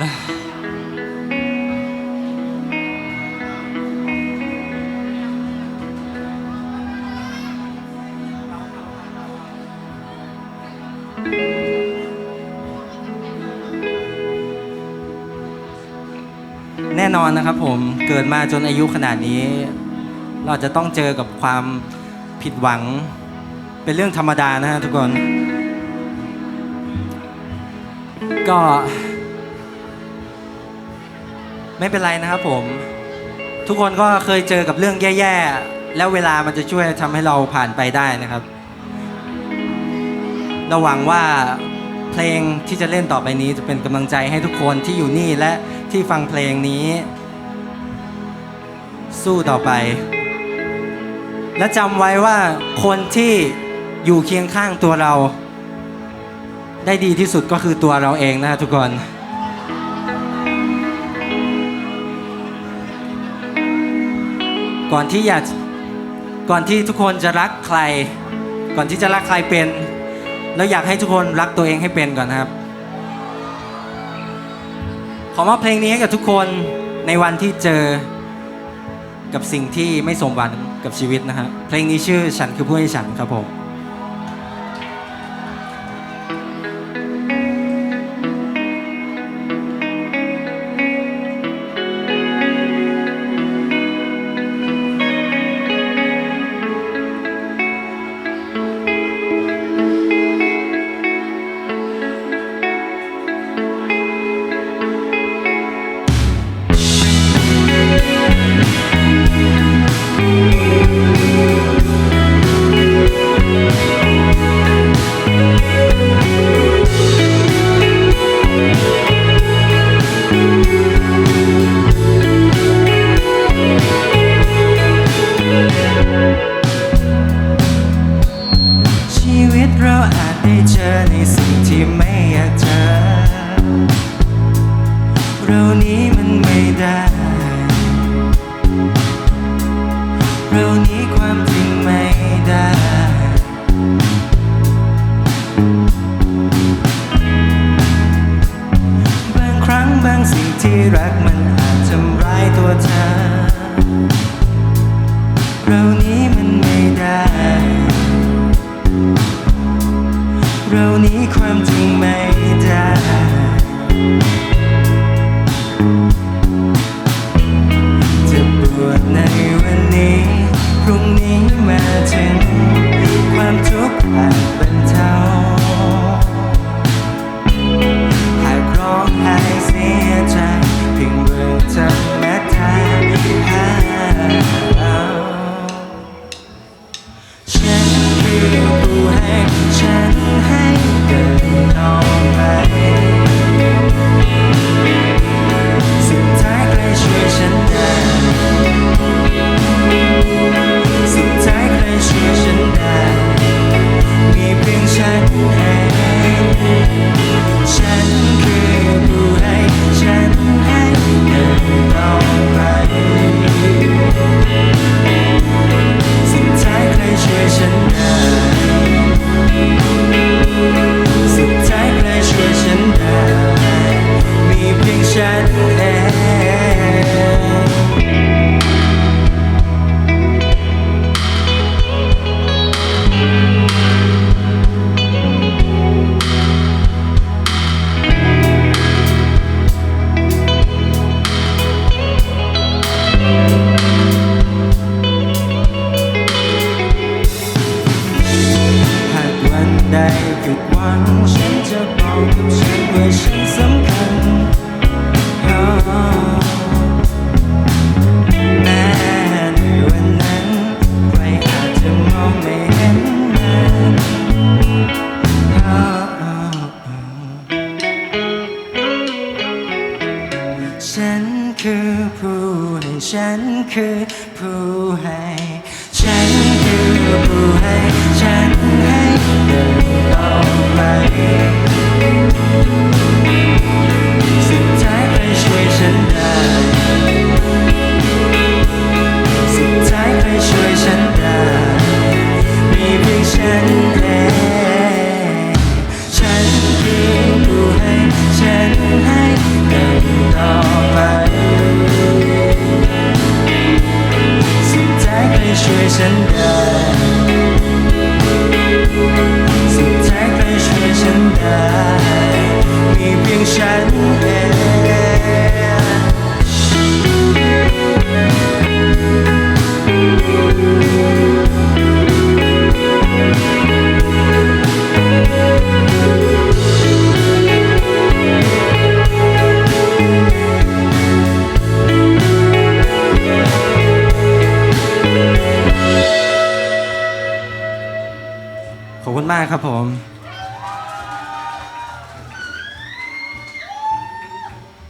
แน่นอนนะครับผมเกิดมาจนอายุขนาดนี้ เราจะต้องเจอกับความผิดหวังเป็นเรื่องธรรมดานะฮะทุกคน ก็ ไม่เป็นไรนะครับผม ทุกคนก็เคยเจอกับเรื่องแย่ๆ แล้วเวลามันจะช่วยทำให้เราผ่านไปได้นะครับ เราหวังว่าเพลงที่จะเล่นต่อไปนี้จะเป็นกำลังใจให้ทุกคนที่อยู่นี่และที่ฟังเพลงนี้ สู้ต่อไป และจำไว้ว่าคนที่อยู่เคียงข้างตัวเรา ได้ดีที่สุดก็คือตัวเราเองนะทุกคน ก่อนที่อยากก่อนที่ทุกคนจะรักใคร ก่อนที่จะรักใครเป็น แล้วอยากให้ทุกคนรักตัวเองให้เป็นก่อนครับ ขอมอบเพลงนี้ให้กับทุกคนในวันที่เจอกับสิ่งที่ไม่สมหวังกับชีวิตนะฮะเพลงนี้ชื่อฉันคือผู้ให้ฉันครับผม ในสิ่งที่ไม่อยากเจอเรานี้มันไม่ได้เรานี้ความ ความจริงไม่ วันใดผิดหวังฉันจะบอกกับฉันว่าฉันสำคัญอ๋อแม้ในวันนั้นใครอาจจะมองไม่เห็นมันฉันคือผู้ให้ฉันคือผู้ให้ ฉันคือผู้ให้ มากครับผม